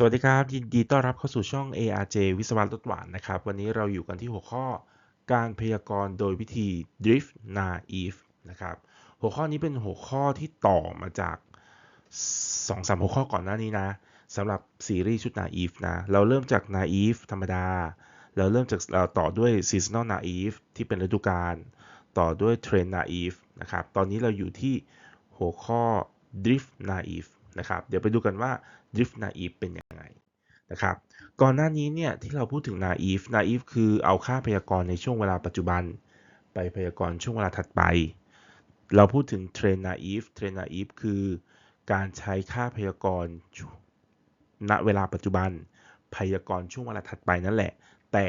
สวัสดีครับยินดีต้อนรับเข้าสู่ช่อง ARJ วิศวะรถหวานนะครับ วันนี้เราอยู่กันที่หัวข้อการพยากรณ์โดยวิธี drift naive นะครับ หัวข้อนี้เป็นหัวข้อที่ต่อมาจาก 2-3 หัวข้อก่อนหน้านี้นะสำหรับซีรีส์ชุด naive นะ เราเริ่มจาก naive ธรรมดา เราเริ่มจากเราต่อด้วย seasonal naive ที่เป็นฤดูกาลต่อด้วย trend naive นะครับ ตอนนี้เราอยู่ที่หัวข้อ drift naive นะครับ เดี๋ยวไปดูกันว่า drift naive เป็นยังไงนะครับ ก่อนหน้านี้เนี่ยที่เราพูดถึง naive naive คือเอาค่าพยากรณ์ในช่วงเวลาปัจจุบัน ไปพยากรณ์ช่วงเวลาถัดไป เราพูดถึง trend naive trend naive คือการใช้ค่าพยากรณ์ณเวลาปัจจุบัน พยากรณ์ช่วงเวลาถัดไปนั่นแหละ แต่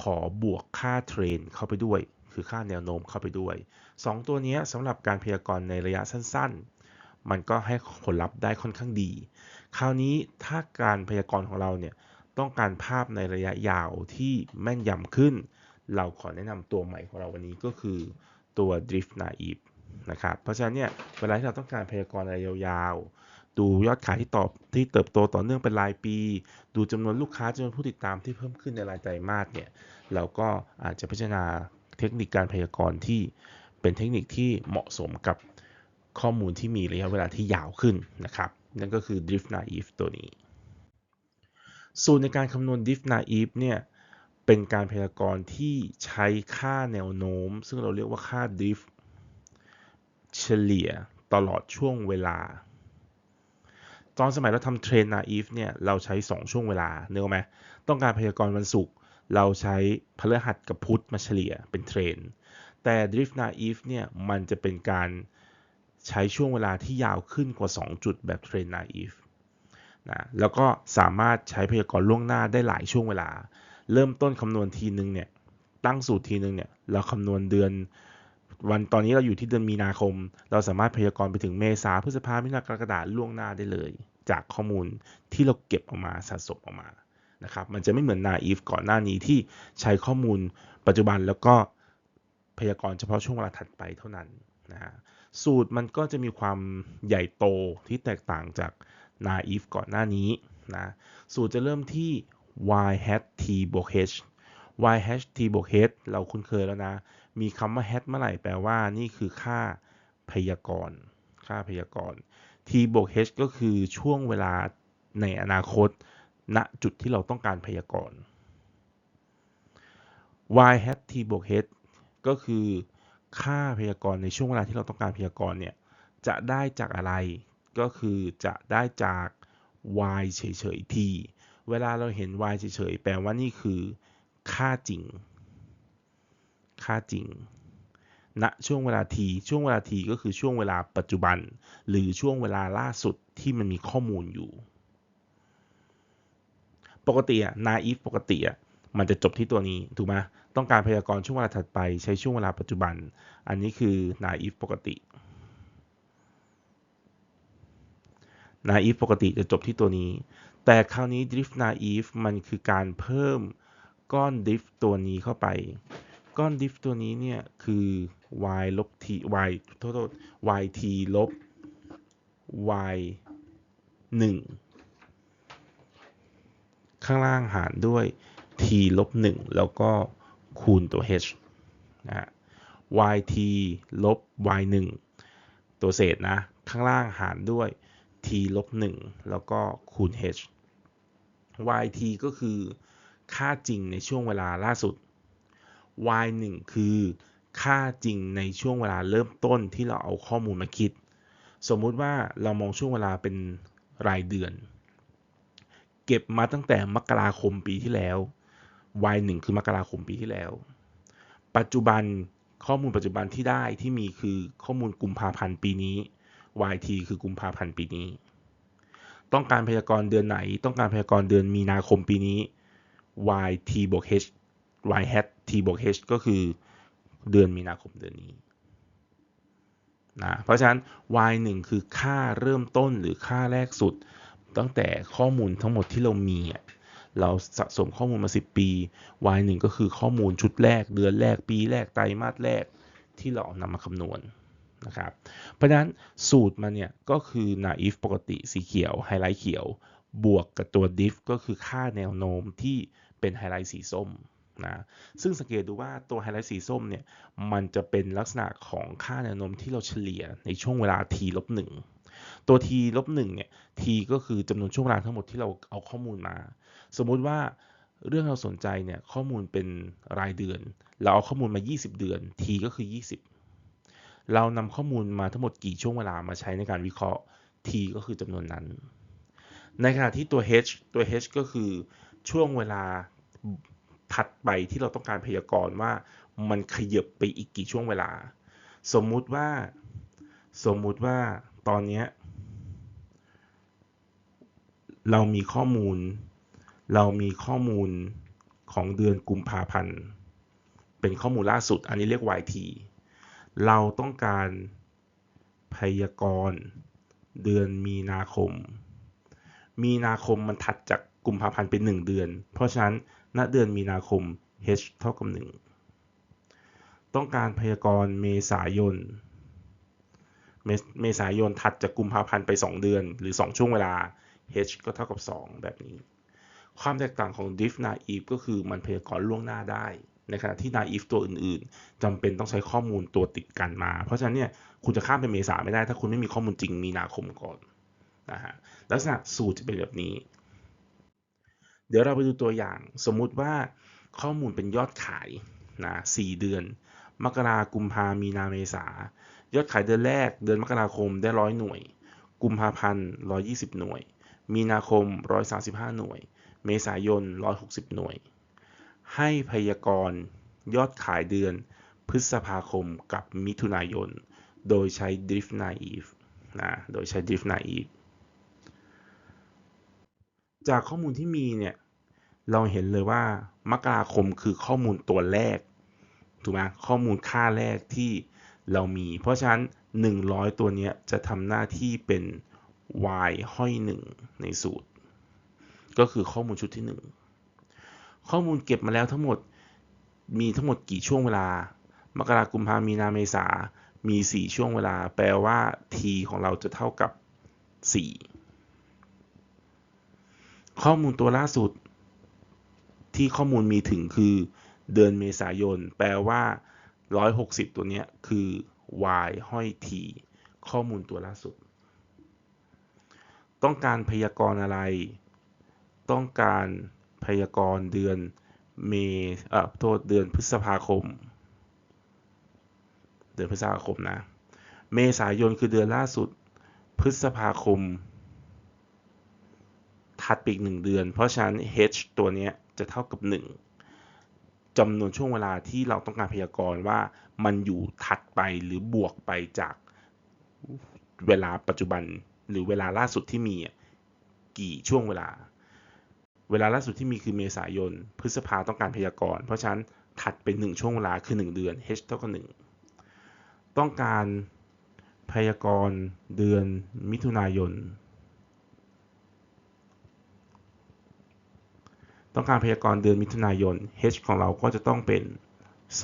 ขอบวกค่าเทรนเข้าไปด้วย คือค่าแนวโน้มเข้าไปด้วย 2 ตัวนี้สำหรับการพยากรณ์ในระยะสั้น มันก็ให้ผลลัพธ์ได้ค่อนข้างดี คราวนี้ถ้าการพยากรณ์ของเราเนี่ยต้องการภาพในระยะยาวที่แม่นยำขึ้น เราขอแนะนำตัวใหม่ของเราวันนี้ก็คือตัว Drift Naive นะครับ เพราะฉะนั้นเนี่ยเวลาที่เราต้องการพยากรณ์ระยะยาวดูยอดขายที่ตอบที่เติบโตต่อเนื่องเป็นรายปี ดูจำนวนลูกค้าจำนวนผู้ติดตามที่เพิ่มขึ้นในรายไตรมาสเนี่ยเราก็อาจจะพิจารณาเทคนิคการพยากรณ์ที่เป็นเทคนิคที่เหมาะสมกับ ข้อมูลที่มีระยะเวลาที่ยาวขึ้นนะครับ นั่นก็คือ drift naive ตัวนี้ สูตรในการคำนวณ drift naive เนี่ยเป็นการพยากรณ์ที่ใช้ค่าแนวโน้ม ซึ่งเราเรียกว่าค่า drift เฉลี่ยตลอดช่วงเวลา ตอนสมัยเราทำเทรน naive เนี่ยเราใช้ 2 ช่วงเวลาเนื้อไหมต้องการพยากรณ์วันศุกร์เราใช้พฤหัสกับพุธมาเฉลี่ยเป็นเทรน แต่ drift naive เนี่ยมันจะเป็นการ ใช้ช่วงเวลาที่ยาวขึ้นกว่า 2 จุดแบบเทรน naive นะแล้วก็สามารถใช้พยากรณ์ล่วงหน้าได้หลายช่วงเวลา เริ่มต้นคำนวณทีนึงเนี่ยตั้งสูตรทีนึงเนี่ยเราคำนวณเดือน วันตอนนี้เราอยู่ที่เดือนมีนาคม เราสามารถพยากรณ์ไปถึงเมษาพฤษภามิถุนากรกฎาล่วงหน้าได้เลย จากข้อมูลที่เราเก็บออกมาสะสมออกมานะครับมันจะไม่เหมือน naive ก่อนหน้านี้ที่ใช้ข้อมูลปัจจุบันแล้วก็พยากรณ์เฉพาะช่วงเวลาถัดไปเท่านั้นนะฮะ สูตรมันก็จะมีความใหญ่โตที่แตกต่างจาก naive ก่อนหน้านี้นะสูตรจะเริ่มที่ y hat t บวก h y hat t บวก h เราคุ้นเคยแล้วนะ มีคำว่า hat เมื่อไหร่แปลว่านี่คือค่าพยากรณ์ค่าพยากรณ์ t บวก h ก็คือช่วงเวลาในอนาคต ณจุดที่เราต้องการพยากรณ์ y hat t บวก h ก็คือ ค่าพยากรณ์ในช่วงเวลาที่เราต้องการพยากรณ์เนี่ยจะได้จากอะไรก็คือจะได้จาก y เฉยๆ t เวลาเราเห็น y เฉยๆ แปลว่านี่คือ ค่าจริง ค่าจริงณช่วงเวลา t ช่วงเวลา t ก็คือช่วงเวลาปัจจุบัน หรือช่วงเวลาล่าสุดที่มันมีข้อมูลอยู่ ปกติอะ naive ปกติอะ มันจะจบที่ตัวนี้ถูกไหมต้องการพยากรณ์ช่วงเวลาถัดไปใช้ช่วงเวลาปัจจุบัน อันนี้คือ naive ปกติ naive ปกติจะจบที่ตัวนี้ แต่คราวนี้ drift naive มันคือการเพิ่มก้อน drift ตัวนี้เข้าไป ก้อน drift ตัวนี้เนี่ยคือ y ลบ t y โทษโทษ y t ลบ y 1ข้างล่างหารด้วย t ลบ1แล้วก็คูณตัว h นะฮะ yt ลบ y 1ตัวเศษนะ ข้างล่างหารด้วย t ลบ1แล้วก็คูณ h yt ก็คือค่าจริงในช่วงเวลาล่าสุด y 1คือค่าจริงในช่วงเวลาเริ่มต้นที่เราเอาข้อมูลมาคิด สมมุติว่าเรามองช่วงเวลาเป็นรายเดือน เก็บมาตั้งแต่มกราคมปีที่แล้ว y 1คือมกราคมปีที่แล้ว ปัจจุบันข้อมูลปัจจุบันที่ได้ที่มีคือข้อมูลกุมภาพันธ์ปีนี้ YT คือกุมภาพันธ์ปีนี้ ต้องการพยากรณ์เดือนไหน ต้องการพยากรณ์เดือนมีนาคมปีนี้ YT บวก H Y hat T บวก H ก็คือเดือนมีนาคมเดือนนี้นะเพราะฉะนั้น Y 1คือค่าเริ่มต้นหรือค่าแรกสุด ตั้งแต่ข้อมูลทั้งหมดที่เรามี เราสะสมข้อมูลมา 10 ปี Y 1ก็คือข้อมูลชุดแรก เดือนแรกปีแรกไตรมาสแรกที่เราเอานำมาคำนวณนะครับเพราะฉะนั้นสูตรมันเนี่ยก็คือ naive ปกติสีเขียวไฮไลท์เขียวบวกกับตัว diff ก็คือค่าแนวโน้มที่เป็นไฮไลท์สีส้มนะซึ่งสังเกตดูว่าตัวไฮไลท์สีส้มเนี่ยมันจะเป็นลักษณะของค่าแนวโน้มที่เราเฉลี่ยในช่วงเวลา t ลบหนึ่ง ตัว t ลบหนึ่งเนี่ย t ก็คือจำนวนช่วงเวลาทั้งหมดที่เราเอาข้อมูลมา สมมุติว่าเรื่องเราสนใจเนี่ยข้อมูลเป็นรายเดือน เราเอาข้อมูลมา 20 เดือน t ก็คือ 20 เรานำข้อมูลมาทั้งหมดกี่ช่วงเวลามาใช้ในการวิเคราะห์ t ก็คือจำนวนนั้น ในขณะที่ตัว h ตัว h ก็คือช่วงเวลาถัดไปที่เราต้องการพยากรณ์ว่ามันขยับไปอีกกี่ช่วงเวลา สมมุติว่า สมมุติว่าตอนนี้ เรามีข้อมูล เรามีข้อมูลของเดือนกุมภาพันธ์เป็นข้อมูลล่าสุด อันนี้เรียก YT เราต้องการพยากรณ์เดือนมีนาคม มีนาคมมันถัดจากกุมภาพันธ์เป็น 1 เดือน เพราะฉะนั้นณเดือนมีนาคม h เท่ากับ 1 ต้องการพยากรณ์เมษายน เมษายนถัดจากกุมภาพันธ์ไป 2 เดือนหรือ 2 ช่วงเวลา h ก็เท่ากับ 2 แบบนี้ ความแตกต่างของ diff naive ก็คือมันพยากรณ์ล่วงหน้าได้ ในขณะที่ naive ตัวอื่นๆจำเป็นต้องใช้ข้อมูลตัวติดกันมา เพราะฉะนั้นเนี่ยคุณจะข้ามไปเมษาไม่ได้ ถ้าคุณไม่มีข้อมูลจริงมีนาคมก่อนนะฮะลักษณะสูตรจะเป็นแบบนี้ เดี๋ยวเราไปดูตัวอย่าง สมมุติว่าข้อมูลเป็นยอดขายนะ4เดือน มกรากุมภามีนาเมษายอดขายเดือนแรกเดือนมกราคมได้ร้อยหน่วย กุมภาพันธ์120หน่วย มีนาคม 135 หน่วย เมษายน 160 หน่วย ให้พยากรณ์ยอดขายเดือนพฤษภาคมกับมิถุนายน โดยใช้ drift naive นะ โดยใช้ drift naive จากข้อมูลที่มีเนี่ย เราเห็นเลยว่ามกราคมคือข้อมูลตัวแรก ถูกไหมข้อมูลค่าแรกที่เรามี เพราะฉะนั้น 100 ตัวนี้จะทำหน้าที่เป็น y ห้อย 1 ในสูตร ก็คือข้อมูลชุดที่ 1 ข้อมูลเก็บมาแล้วทั้งหมดมีทั้งหมดกี่ช่วงเวลา มกราคมพามีนาเมษา มี 4 ช่วงเวลา แปลว่า t ของเราจะเท่ากับ 4 ข้อมูลตัวล่าสุด ที่ข้อมูลมีถึงคือเดือนเมษายน แปลว่า 160 ตัวนี้คือ y ห้อย t ข้อมูลตัวล่าสุด ต้องการพยากรณ์อะไร ต้องการพยากรณ์เดือนเมเอ่อโทษเดือนพฤษภาคม เดือนพฤษภาคมนะ เมษายนคือเดือนล่าสุด พฤษภาคม ถัดไปอีกหนึ่งเดือน เพราะฉะนั้น h ตัวนี้จะเท่ากับ 1จำนวนช่วงเวลาที่เราต้องการพยากรณ์ว่ามันอยู่ถัดไปหรือบวกไปจากเวลาปัจจุบัน หรือเวลาล่าสุดที่มีกี่ช่วงเวลา เวลาล่าสุดที่มีคือเมษายน พฤษภาต้องการพยากรณ์เพราะฉะนั้นถัดเป็น1ช่วงเวลาคือ 1 เดือน h เท่ากับ1ต้องการพยากรณ์เดือนมิถุนายน ต้องการพยากรณ์เดือนมิถุนายน h ของเราก็จะต้องเป็น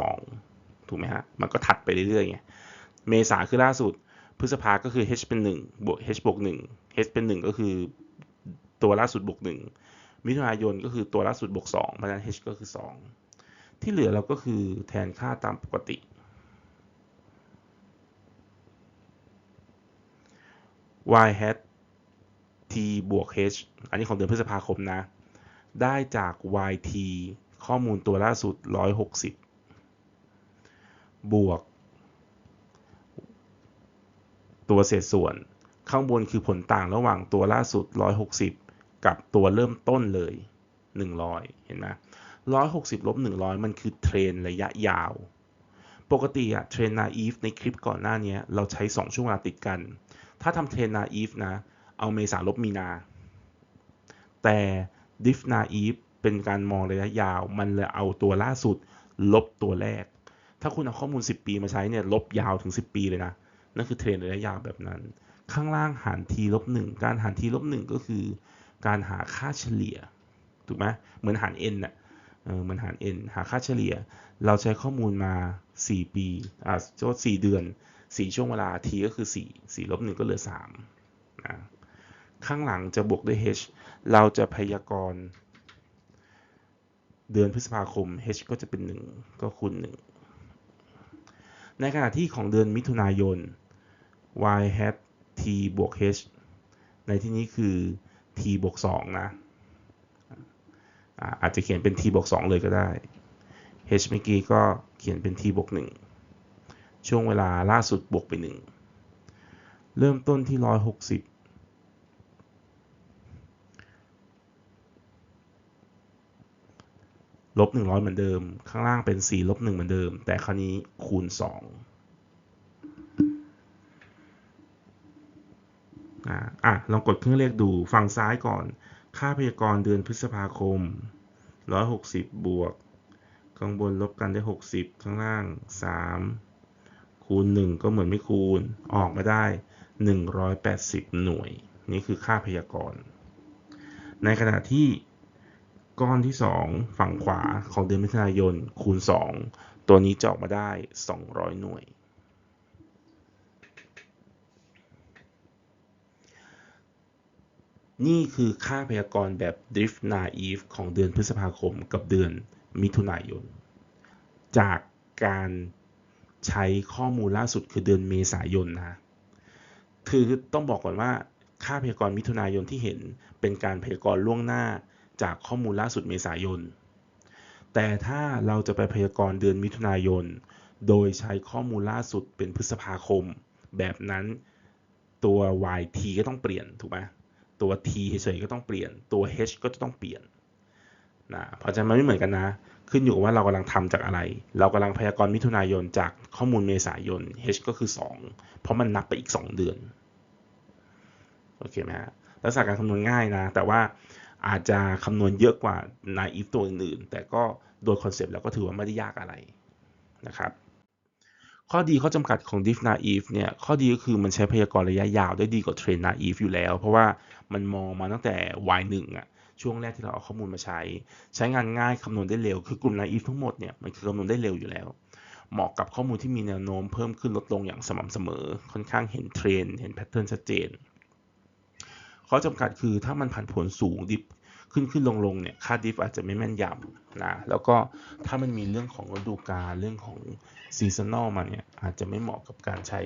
2 ถูกไหมฮะ มันก็ถัดไปเรื่อยๆไง เมษาคือล่าสุด พฤษภาก็คือ h เป็น1บวก h บวก1 h เป็น 1 ก็คือตัวล่าสุดบวก1มิถุนายนก็คือตัวล่าสุดบวก2เพราะฉะนั้น h ก็คือ 2 ที่เหลือเราก็คือแทนค่าตามปกติ y hat t บวก h อันนี้ของเดือนพฤษภาคมนะ ได้จาก yt ข้อมูลตัวล่าสุด 160 บวก ตัวเศษส่วน ข้างบนคือผลต่างระหว่างตัวล่าสุด 160 กับตัวเริ่มต้นเลย 100 เห็นไหม160ลบ100 มันคือเทรนระยะยาว ปกติอะเทรนนาอีฟในคลิปก่อนหน้านี้เราใช้ 2 ช่วงเวลาติดกัน ถ้าทำเทรนนาอีฟนะ เอาเมษาลบมีนา แต่ดิฟนาอีฟเป็นการมองระยะยาว มันเลยเอาตัวล่าสุดลบตัวแรก ถ้าคุณเอาข้อมูล 10 ปีมาใช้เนี่ยลบยาวถึง 10 ปีเลยนะ นั่นคือเทรนระยะยาวแบบนั้น ข้างล่างหาร t ลบ1การหาร t ลบ1ก็คือการหาค่าเฉลี่ยถูกไหมเหมือนหาร n น่ะเออมันหาร n หาค่าเฉลี่ย เราใช้ข้อมูลมา 4 ปีอ่าโทษ4เดือน 4 ช่วงเวลา t ก็คือ 4 4ลบ1ก็เหลือ3นะข้างหลังจะบวกด้วย h เราจะพยากรณ์เดือนพฤษภาคม h ก็จะเป็น 1 ก็คูณ 1 ในขณะที่ของเดือนมิถุนายน y hat t บวก h ในที่นี้คือ t บวก2นะอาอาจจะเขียนเป็น t บวก2เลยก็ได้ h เมื่อกี้ก็เขียนเป็น t บวก1ช่วงเวลาล่าสุดบวกไป 1 เริ่มต้นที่ 160ลบ100 เหมือนเดิม ข้างล่างเป็น 4 ลบ 1 เหมือนเดิม แต่คราวนี้คูณ 2 อะลองกดเครื่องเลขดูฝั่งซ้ายก่อน ค่าพยากรณ์เดือนพฤษภาคม 160 บวก ข้างบนลบกันได้ 60 ข้างล่าง 3 คูณ 1 ก็เหมือนไม่คูณ ออกมาได้ 180 หน่วย นี่คือค่าพยากรณ์ ในขณะที่ก้อนที่ 2 ฝั่งขวาของเดือนมิถุนายนคูณ 2 ตัวนี้จะออกมาได้ 200 หน่วย นี่คือค่าพยากรณ์แบบ drift naive ของเดือนพฤษภาคมกับเดือนมิถุนายน จากการใช้ข้อมูลล่าสุดคือเดือนเมษายนนะคือต้องบอกก่อนว่าค่าพยากรณ์มิถุนายนที่เห็นเป็นการพยากรณ์ล่วงหน้าจากข้อมูลล่าสุดเมษายน แต่ถ้าเราจะไปพยากรณ์เดือนมิถุนายน โดยใช้ข้อมูลล่าสุดเป็นพฤษภาคม แบบนั้นตัว yt ก็ต้องเปลี่ยนถูกไหม ตัว t เฉยๆก็ต้องเปลี่ยนตัว h ก็จะต้องเปลี่ยนนะเพราะฉะนั้นมันไม่เหมือนกันนะ ขึ้นอยู่กับว่าเรากำลังทำจากอะไร เรากำลังพยากรณ์มิถุนายนจากข้อมูลเมษายน h ก็คือ 2 เพราะมันนับไปอีก 2 เดือนโอเคไหมฮะลักษณะการคำนวณง่ายนะ แต่ว่าอาจจะคำนวณเยอะกว่า naive ตัวอื่นๆแต่ก็โดยคอนเซปต์แล้วก็ถือว่าไม่ได้ยากอะไรนะครับ ข้อดีข้อจำกัดของ diff naive เนี่ย ข้อดีก็คือมันใช้พยากรณ์ระยะยาวได้ดีกว่า train naive อยู่แล้ว เพราะว่ามันมองมาตั้งแต่ y 1อะช่วงแรกที่เราเอาข้อมูลมาใช้ ใช้งานง่ายคำนวณได้เร็ว คือกลุ่ม naive ทั้งหมดเนี่ยมันคือคำนวณได้เร็วอยู่แล้ว เหมาะกับข้อมูลที่มีแนวโน้มเพิ่มขึ้นลดลงอย่างสม่ำเสมอ ค่อนข้างเห็นเทรนเห็นแพทเทิร์นชัดเจนข้อจำกัดคือถ้ามันผันผวนสูงดิฟ ขึ้นขึ้นลงลงเนี่ยค่าดิฟอาจจะไม่แม่นยำนะแล้วก็ถ้ามันมีเรื่องของฤดูกาลเรื่องของซีซันอลมาเนี่ยอาจจะไม่เหมาะกับการใช้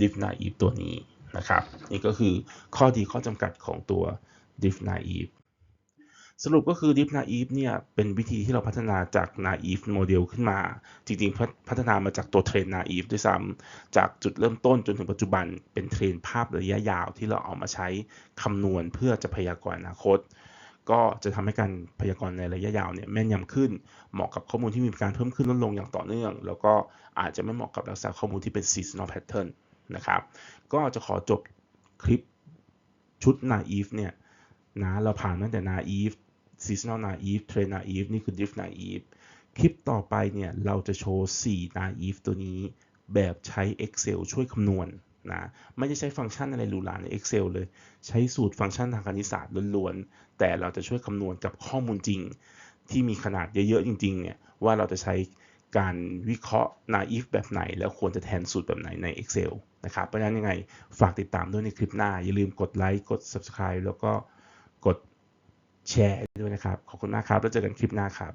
ดิฟนาอีฟตัวนี้นะครับนี่ก็คือข้อดีข้อจำกัดของตัวดิฟนาอีฟสรุปก็คือ Deep Naive เนี่ยเป็นวิธีที่เราพัฒนาจาก Naive Model ขึ้นมา จริงๆ พัฒนามาจากตัวเทรน Naive ด้วยซ้ำจากจุดเริ่มต้นจนถึงปัจจุบันเป็นเทรนภาพระยะยาวที่เราเอามาใช้คำนวณเพื่อจะพยากรณ์อนาคต ก็จะทำให้การพยากรณ์ในระยะยาวเนี่ยแม่นยำขึ้น เหมาะกับข้อมูลที่มีการเพิ่มขึ้นลดลงอย่างต่อเนื่อง แล้วก็อาจจะไม่เหมาะกับลักษณะข้อมูลที่เป็น seasonal pattern นะครับ ก็จะขอจบคลิปชุด naive เนี่ยนะเราผ่านตั้งแต่ naive seasonal naive trend naive นี่คือ drift naive คลิปต่อไปเนี่ยเราจะโชว์ 4 naive ตัวนี้แบบใช้ Excel ช่วยคำนวณ นะไม่ได้ใช้ฟังก์ชันอะไรหรูหราใน Excel เลย ใช้สูตรฟังก์ชันทางคณิตศาสตร์ล้วนๆ แต่เราจะช่วยคำนวณกับข้อมูลจริง ที่มีขนาดเยอะๆ จริงๆ เนี่ย ว่าเราจะใช้การวิเคราะห์ naive แบบไหน แล้วควรจะแทนสูตรแบบไหนใน Excel นะครับ เพราะฉะนั้นยังไงฝากติดตามด้วยในคลิปหน้า อย่าลืมกดไลค์กด subscribe แล้วก็กดแชร์ด้วยนะครับ ขอบคุณมากครับ แล้วเจอกันคลิปหน้าครับ